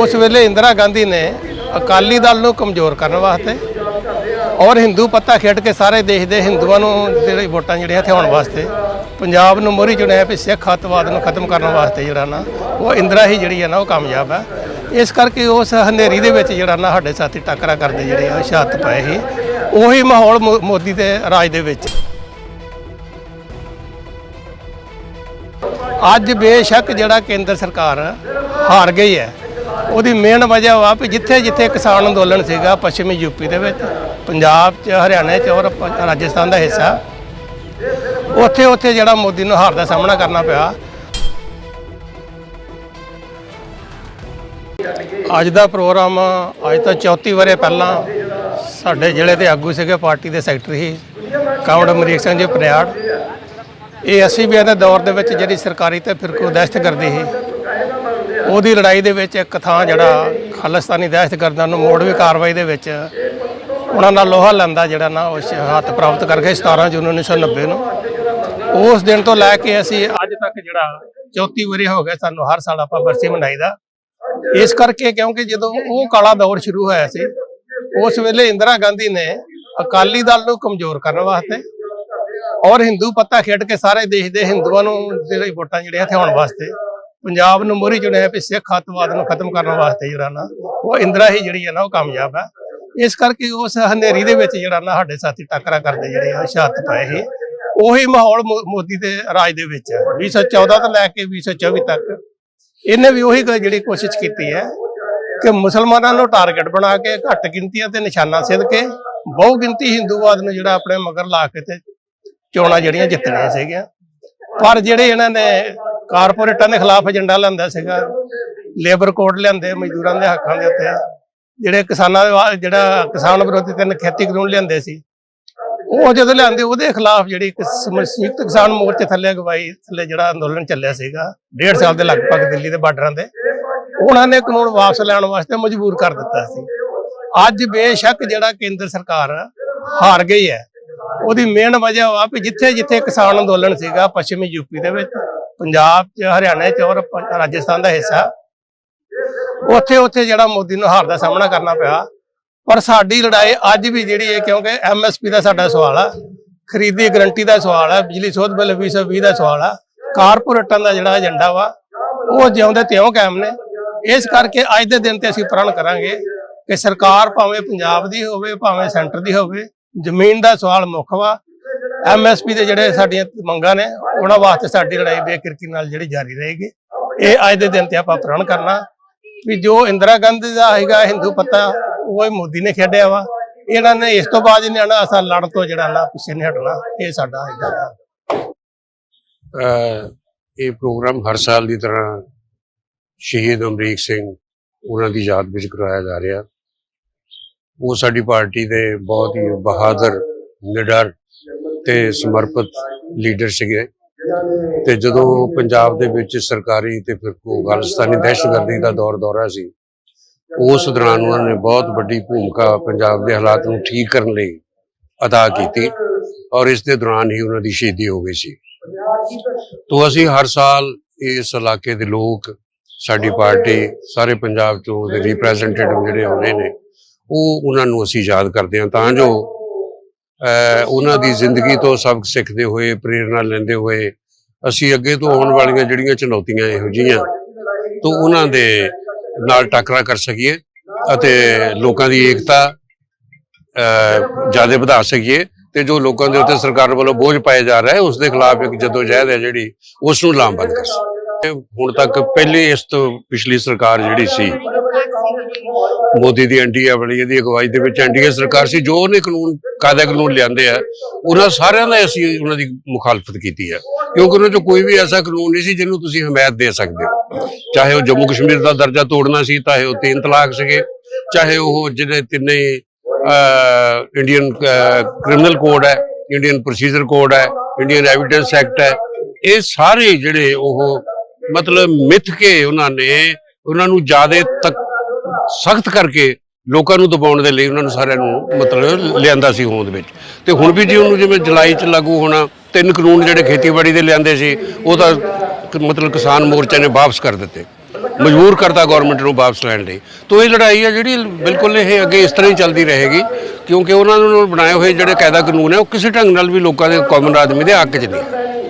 ਉਸ ਵੇਲੇ ਇੰਦਰਾ ਗਾਂਧੀ ਨੇ ਅਕਾਲੀ ਦਲ ਨੂੰ ਕਮਜ਼ੋਰ ਕਰਨ ਵਾਸਤੇ ਔਰ ਹਿੰਦੂ ਪੱਤਾ ਖੇਡ ਕੇ ਸਾਰੇ ਦੇਸ਼ ਦੇ ਹਿੰਦੂਆਂ ਨੂੰ ਜਿਹੜੇ ਵੋਟਾਂ ਜਿਹੜੀਆਂ ਹਥਿਆਉਣ ਵਾਸਤੇ ਪੰਜਾਬ ਨੂੰ ਮੋਹਰੀ ਚੁਣਿਆ ਵੀ ਸਿੱਖ ਅੱਤਵਾਦ ਨੂੰ ਖਤਮ ਕਰਨ ਵਾਸਤੇ ਜਿਹੜਾ ਨਾ, ਉਹ ਇੰਦਰਾ ਹੀ ਜਿਹੜੀ ਹੈ ਨਾ, ਉਹ ਕਾਮਯਾਬ ਹੈ ਇਸ ਕਰਕੇ ਉਸ ਹਨੇਰੀ ਦੇ ਵਿੱਚ ਜਿਹੜਾ ਨਾ, ਸਾਡੇ ਸਾਥੀ ਟੱਕਰਾ ਕਰਦੇ ਜਿਹੜੇ ਆ ਸ਼ਹਾਦਤ ਪਏ ਸੀ। ਉਹੀ ਮਾਹੌਲ ਮੋ- ਮੋਦੀ ਦੇ ਰਾਜ ਦੇ ਵਿੱਚ। ਅੱਜ ਬੇਸ਼ੱਕ ਜਿਹੜਾ ਕੇਂਦਰ ਸਰਕਾਰ ਹਾਰ ਗਈ ਹੈ। ਉਹਦੀ ਮੇਨ ਵਜ੍ਹਾ ਵਾ ਵੀ ਜਿੱਥੇ ਜਿੱਥੇ ਕਿਸਾਨ ਅੰਦੋਲਨ ਸੀਗਾ, ਪੱਛਮੀ ਯੂਪੀ ਦੇ ਵਿੱਚ, ਪੰਜਾਬ 'ਚ, ਹਰਿਆਣਾ 'ਚ ਔਰ ਰਾਜਸਥਾਨ ਦਾ ਹਿੱਸਾ। ਉੱਥੇ ਉੱਥੇ ਜਿਹੜਾ ਮੋਦੀ ਨੂੰ ਹਾਰ ਦਾ ਸਾਹਮਣਾ ਕਰਨਾ ਪਿਆ। ਅੱਜ ਦਾ ਪ੍ਰੋਗਰਾਮ, ਅੱਜ ਤੋਂ 34 ਵਰੇ ਪਹਿਲਾਂ ਸਾਡੇ ਜ਼ਿਲ੍ਹੇ ਦੇ ਆਗੂ ਸੀਗੇ, ਪਾਰਟੀ ਦੇ ਸੈਕਟਰੀ ਸੀ ਕਾਮੜ ਅਮਰੀਕ ਸਿੰਘ ਜੀ ਪਨਿਆੜ ਇਹ ਅਸੀਂ ਦੇ ਦੌਰ ਦੇ ਵਿੱਚ ਜਿਹੜੀ ਸਰਕਾਰੀ ਤੇ ਫਿਰਕੂ ਦਹਿਸ਼ਤਗਰਦੀ ਸੀ ਉਹਦੀ ਲੜਾਈ ਦੇ ਵਿੱਚ ਇੱਕ ਥਾਂ ਜਿਹੜਾ ਖਾਲਿਸਤਾਨੀ ਦਹਿਸ਼ਤਗਰਦਾਂ ਨੂੰ ਮੋੜਵੀਂ ਕਾਰਵਾਈ ਦੇ ਵਿੱਚ ਉਹਨਾਂ ਨਾਲ ਲੋਹਾ ਲੈਂਦਾ ਜਿਹੜਾ ਨਾ ਉਸ ਹੱਥ ਪ੍ਰਾਪਤ ਕਰ ਗਏ 17 ਜੂਨ 1990 ਨੂੰ। ਉਸ ਦਿਨ ਤੋਂ ਲੈ ਕੇ ਅਸੀਂ ਅੱਜ ਤੱਕ ਜਿਹੜਾ 34 ਵਰੇ ਹੋ ਗਏ ਸਾਨੂੰ ਹਰ ਸਾਲ ਆਪਾਂ ਬਰਸੀ ਮਨਾਈਦਾ। ਇਸ ਕਰਕੇ ਕਿਉਂਕਿ ਜਦੋਂ ਉਹ ਕਾਲਾ ਦੌਰ ਸ਼ੁਰੂ ਹੋਇਆ ਸੀ, ਉਸ ਵੇਲੇ ਇੰਦਰਾ ਗਾਂਧੀ ਨੇ ਅਕਾਲੀ ਦਲ ਨੂੰ ਕਮਜ਼ੋਰ ਕਰਨ ਵਾਸਤੇ ਔਰ ਹਿੰਦੂ ਪੱਤਾ ਖੇਡ ਕੇ ਸਾਰੇ ਦੇਸ਼ ਦੇ ਹਿੰਦੂਆਂ ਨੂੰ ਜਿਹੜੇ ਵੋਟਾਂ ਜਿਹੜੀਆਂ ਹਥਿਆਉਣ ਵਾਸਤੇ ਪੰਜਾਬ ਨੂੰ ਮੋਹਰੀ ਚੁਣਿਆ ਵੀ ਸਿੱਖ ਅੱਤਵਾਦ ਨੂੰ ਖਤਮ ਕਰਨ ਵਾਸਤੇ ਜਿਹੜਾ ਨਾ, ਉਹ ਇੰਦਰਾ ਹੀ ਜਿਹੜੀ ਹੈ ਨਾ ਉਹ ਕਾਮਯਾਬ ਹੈ। ਇਸ ਕਰਕੇ ਉਸ ਹਨੇਰੀ ਦੇ ਵਿੱਚ ਜਿਹੜਾ ਨਾ ਸਾਡੇ ਸਾਥੀ ਟੱਕਰਾ ਕਰਦੇ ਜਿਹੜੇ ਆ, ਸ਼ਹਾਦਤ ਪਾਏ ਸੀ। ਉਹੀ ਮਾਹੌਲ ਮੋ- ਮੋਦੀ ਦੇ ਰਾਜ ਦੇ ਵਿੱਚ ਹੈ। 2014 ਤੋਂ ਲੈ ਕੇ 2024 ਤੱਕ ਇਹਨੇ ਵੀ ਉਹੀ ਜਿਹੜੀ ਕੋਸ਼ਿਸ਼ ਕੀਤੀ ਹੈ ਕਿ ਮੁਸਲਮਾਨਾਂ ਨੂੰ ਟਾਰਗੇਟ ਬਣਾ ਕੇ, ਘੱਟ ਗਿਣਤੀਆਂ ਤੇ ਨਿਸ਼ਾਨਾ ਸਿੱਧ ਕੇ ਬਹੁ ਗਿਣਤੀ ਹਿੰਦੂਵਾਦ ਨੂੰ ਜਿਹੜਾ ਆਪਣੇ ਮਗਰ ਲਾ ਕੇ ਤੇ ਚੋਣਾਂ ਜਿਹੜੀਆਂ ਜਿੱਤਣੀਆਂ ਸੀਗੀਆਂ। ਪਰ ਜਿਹੜੇ ਇਹਨਾਂ ਨੇ ਕਾਰਪੋਰੇਟਾਂ ਦੇ ਖਿਲਾਫ ਏਜੰਡਾ ਲਿਆਂਦਾ ਸੀਗਾ। ਲੇਬਰ ਕੋਡ ਲਿਆਂਦੇ, ਮਜ਼ਦੂਰਾਂ ਦੇ ਹੱਕਾਂ ਦੇ ਉੱਤੇ। ਜਿਹੜੇ ਕਿਸਾਨਾਂ ਦੇ ਵਾ- ਜਿਹੜਾ ਕਿਸਾਨ ਵਿਰੋਧੀ ਤਿੰਨ ਖੇਤੀ ਕਾਨੂੰਨ ਲਿਆਂਦੇ ਸੀ, ਉਹ ਜਦੋਂ ਲਿਆਂਦੇ, ਉਹਦੇ ਖਿਲਾਫ ਜਿਹੜੀ ਸੰਯੁਕਤ ਕਿਸਾਨ ਮੋਰਚੇ ਥੱਲੇ ਅਗਵਾਈ, ਥੱਲੇ ਜਿਹੜਾ ਅੰਦੋਲਨ ਚੱਲਿਆ ਸੀਗਾ, ਡੇਢ ਸਾਲ ਦੇ ਲਗਭਗ ਦਿੱਲੀ ਦੇ ਬਾਰਡਰਾਂ 'ਤੇ, ਉਹਨਾਂ ਨੇ ਕਾਨੂੰਨ ਵਾਪਸ ਲੈਣ ਵਾਸਤੇ ਮਜਬੂਰ ਕਰ ਦਿੱਤਾ ਸੀ। ਅੱਜ ਬੇਸ਼ੱਕ ਜਿਹੜਾ ਕੇਂਦਰ ਸਰਕਾਰ ਹਾਰ ਗਈ ਹੈ, ਉਹਦੀ ਮੇਨ ਵਜ੍ਹਾ ਵਾ ਵੀ ਜਿੱਥੇ ਜਿੱਥੇ ਕਿਸਾਨ ਅੰਦੋਲਨ ਸੀਗਾ, ਪੱਛਮੀ ਯੂਪੀ ਦੇ ਵਿੱਚ ਪੰਜਾਬ 'ਚ, ਹਰਿਆਣਾ 'ਚ ਔਰ ਰਾਜਸਥਾਨ ਦਾ ਹਿੱਸਾ। ਉੱਥੇ ਉੱਥੇ ਜਿਹੜਾ ਮੋਦੀ ਨੂੰ ਹਾਰ ਦਾ ਸਾਹਮਣਾ ਕਰਨਾ ਪਿਆ। ਪਰ ਸਾਡੀ ਲੜਾਈ ਅੱਜ ਵੀ ਜਿਹੜੀ ਹੈ ਕਿਉਂਕਿ ਐਮਐਸਪੀ ਦਾ ਸਾਡਾ ਸਵਾਲ ਆ, ਖਰੀਦੀ ਗਰੰਟੀ ਦਾ ਸਵਾਲ ਆ, ਬਿਜਲੀ ਸੋਧ ਬਿੱਲ 220 ਦਾ ਸਵਾਲ ਆ, ਕਾਰਪੋਰੇਟਾਂ ਦਾ ਜਿਹੜਾ ਏਜੰਡਾ ਵਾ, ਉਹ ਜਿਉਂਦੇ ਤਿਉਂ ਕਾਇਮ ਨੇ। ਇਸ ਕਰਕੇ ਅੱਜ ਦੇ ਦਿਨ ਤੇ ਅਸੀਂ ਪ੍ਰਣ ਕਰਾਂਗੇ ਕਿ ਸਰਕਾਰ ਭਾਵੇਂ ਪੰਜਾਬ ਦੀ ਹੋਵੇ, ਭਾਵੇਂ ਸੈਂਟਰ ਦੀ ਹੋਵੇ, ਜ਼ਮੀਨ ਦਾ ਸਵਾਲ ਮੁੱਖ ਵਾ। ਐਮਐਸਪੀ ਦੇ ਜਿਹੜੇ ਸਾਡੀਆਂ ਮੰਗਾਂ ਨੇ, ਉਹਨਾਂ ਵਾਸਤੇ ਸਾਡੀ ਲੜਾਈ ਬੇਕਿਰਕੀ ਨਾਲ ਜਿਹੜੀ ਜਾਰੀ ਰਹੇਗੀ। ਇਹ ਅੱਜ ਦੇ ਦਿਨ ਤੇ ਆਪਾਂ ਪ੍ਰਣ ਕਰਨਾ ਵੀ ਜੋ ਇੰਦਰਾ ਗਾਂਧੀ ਦਾ ਹੈਗਾ ਹਿੰਦੂ ਪੱਤਾ, ਉਹ ਹੀ ਮੋਦੀ ਨੇ ਖੇਡਿਆ ਵਾ। ਇਹਨਾਂ ਨੇ ਇਸ ਤੋਂ ਬਾਅਦ ਨਹੀਂ ਆਣਾ ਅਸਾਂ ਲੜਨ ਤੋਂ ਜਿਹੜਾ ਨਾ ਪਿੱਛੇ ਨਹੀਂ ਹਟਣਾ, ਇਹ ਸਾਡਾ ਹੈਗਾ ਇਹ ਪ੍ਰੋਗਰਾਮ ਹਰ ਸਾਲ ਦੀ ਤਰ੍ਹਾਂ ਸ਼ਹੀਦ ਅਮਰੀਕ ਸਿੰਘ, ਉਹਨਾਂ ਦੀ ਯਾਦ ਵਿੱਚ ਕਰਵਾਇਆ ਜਾ ਰਿਹਾ। ਉਹ ਸਾਡੀ ਪਾਰਟੀ ਦੇ ਬਹੁਤ ਹੀ ਬਹਾਦਰ, ਨਿਡਰ ਤੇ ਸਮਰਪਿਤ ਲੀਡਰ ਸੀਗੇ। ਤੇ ਜਦੋਂ ਪੰਜਾਬ ਦੇ ਵਿੱਚ ਸਰਕਾਰੀ ਤੇ ਫਿਰ ਕੋ ਖਾਲਿਸਤਾਨੀ ਦਹਿਸ਼ਤਗਰਦੀ ਦਾ ਦੌਰ ਦੌਰਾ ਸੀ, ਉਸ ਦੌਰਾਨ ਉਹਨਾਂ ਨੇ ਬਹੁਤ ਵੱਡੀ ਭੂਮਿਕਾ ਪੰਜਾਬ ਦੇ ਹਾਲਾਤ ਨੂੰ ਠੀਕ ਕਰਨ ਲਈ ਅਦਾ ਕੀਤੀ ਔਰ ਇਸ ਦੇ ਦੌਰਾਨ ਹੀ ਉਹਨਾਂ ਦੀ ਸ਼ਹੀਦੀ ਹੋ ਗਈ ਸੀ। ਤੋ ਅਸੀਂ ਹਰ ਸਾਲ ਇਸ ਇਲਾਕੇ ਦੇ ਲੋਕ, ਸਾਡੀ ਪਾਰਟੀ, ਸਾਰੇ ਪੰਜਾਬ ਚੋਂ ਦੇ ਰਿਪਰੈਜ਼ੈਂਟੇਟਿਵ ਜਿਹੜੇ ਆਉਂਦੇ ਨੇ, ਉਹ ਉਹਨਾਂ ਨੂੰ ਅਸੀਂ ਯਾਦ ਕਰਦੇ ਹਾਂ। ਤਾਂ ਜੋ ਉਹਨਾਂ ਦੀ ਜ਼ਿੰਦਗੀ ਤੋਂ ਸਬਕ ਸਿੱਖਦੇ ਹੋਏ, ਪ੍ਰੇਰਣਾ ਲੈਂਦੇ ਹੋਏ, ਅਸੀਂ ਅੱਗੇ ਤੋਂ ਆਉਣ ਵਾਲੀਆਂ ਜਿਹੜੀਆਂ ਚੁਣੌਤੀਆਂ ਇਹੋ ਜਿਹੀਆਂ ਤੋਂ ਉਹਨਾਂ ਦੇ ਨਾਲ ਟੱਕਰਾ ਕਰ ਸਕੀਏ ਅਤੇ ਲੋਕਾਂ ਦੀ ਏਕਤਾ ਜ਼ਿਆਦਾ ਵਧਾ ਸਕੀਏ ਤੇ ਜੋ ਲੋਕਾਂ ਦੇ ਉੱਤੇ ਸਰਕਾਰ ਵੱਲੋਂ ਬੋਝ ਪਾਇਆ ਜਾ ਰਿਹਾ ਹੈ, ਉਸ ਦੇ ਖਿਲਾਫ ਇੱਕ ਜਦੋਜਹਿਦ ਹੈ ਜਿਹੜੀ ਉਸ ਨੂੰ ਲਾਮਬੰਦ ਕਰ ਸਕੀਏ। ਹੁਣ ਤੱਕ ਪਹਿਲੀ ਇਸ ਤੋਂ ਪਿਛਲੀ ਸਰਕਾਰ ਜਿਹੜੀ ਸੀ ਮੋਦੀ ਦੀ ਐਨਡੀਏ ਵਾਲੀ ਇਹਦੀ ਅਗਵਾਈ ਦੇ ਵਿੱਚ ਐਨਡੀਏ ਸਰਕਾਰ ਸੀ, ਜੋ ਉਹਨੇ ਕਾਨੂੰਨ, ਕਾਇਦਾ ਕਾਨੂੰਨ ਲਿਆਂਦੇ ਆ, ਉਹਨਾਂ ਸਾਰਿਆਂ ਦਾ ਅਸੀਂ ਉਹਨਾਂ ਦੀ ਮੁਖਾਲਫਤ ਕੀਤੀ ਹੈ ਕਿਉਂਕਿ ਉਹਨਾਂ ਚੋਂ ਕੋਈ ਵੀ ਐਸਾ ਕਾਨੂੰਨ ਨਹੀਂ ਸੀ ਜਿਹਨੂੰ ਤੁਸੀਂ ਹਮਾਇਤ ਦੇ ਸਕਦੇ ਹੋ। ਚਾਹੇ ਉਹ ਜੰਮੂ ਕਸ਼ਮੀਰ ਦਾ ਦਰਜਾ ਤੋੜਨਾ ਸੀ, ਚਾਹੇ ਉਹ ਤਿੰਨ ਤਲਾਕ ਸੀਗੇ, ਚਾਹੇ ਉਹ ਜਿਹੜੇ ਤਿੰਨੇ ਇੰਡੀਅਨ ਕ੍ਰਿਮੀਨਲ ਕੋਡ ਹੈ ਇੰਡੀਅਨ ਪ੍ਰੋਸੀਜਰ ਕੋਡ ਹੈ ਇੰਡੀਅਨ ਐਵੀਡੈਂਸ ਐਕਟ ਹੈ, ਇਹ ਸਾਰੇ ਜਿਹੜੇ ਉਹ ਮਤਲਬ ਮਿੱਥ ਕੇ ਉਹਨਾਂ ਨੇ, ਉਹਨਾਂ ਨੂੰ ਜ਼ਿਆਦਾ ਤੱਕ ਸਖਤ ਕਰਕੇ ਲੋਕਾਂ ਨੂੰ ਦਬਾਉਣ ਦੇ ਲਈ ਉਹਨਾਂ ਨੂੰ ਸਾਰਿਆਂ ਨੂੰ ਮਤਲਬ ਲਿਆਂਦਾ ਸੀ ਹੋਂਦ ਵਿੱਚ। ਤੇ ਹੁਣ ਵੀ ਜੀ ਉਹਨੂੰ ਜਿਵੇਂ ਜੁਲਾਈ ਚ ਲਾਗੂ ਹੋਣਾ, ਤਿੰਨ ਕਾਨੂੰਨ ਜਿਹੜੇ ਖੇਤੀਬਾੜੀ ਦੇ ਲਿਆਂਦੇ ਸੀ, ਉਹ ਤਾਂ ਮਤਲਬ ਕਿਸਾਨ ਮੋਰਚੇ ਨੇ ਵਾਪਸ ਕਰ ਦਿੱਤੇ। ਮਜਬੂਰ ਕਰਤਾ ਗਵਰਨਮੈਂਟ ਨੂੰ ਵਾਪਸ ਲੈਣ ਲਈ। ਤੋਂ ਇਹ ਲੜਾਈ ਹੈ ਜਿਹੜੀ ਬਿਲਕੁਲ ਇਹ ਅੱਗੇ ਇਸ ਤਰ੍ਹਾਂ ਹੀ ਚੱਲਦੀ ਰਹੇਗੀ, ਕਿਉਂਕਿ ਉਹਨਾਂ ਨੂੰ ਬਣਾਏ ਹੋਏ ਜਿਹੜੇ ਕਾਇਦਾ ਕਾਨੂੰਨ ਹੈ ਉਹ ਕਿਸੇ ਢੰਗ ਨਾਲ ਵੀ ਲੋਕਾਂ ਦੇ ਕਾਮਨ ਆਦਮੀ ਦੇ ਹੱਕ 'ਚ ਨਹੀਂ।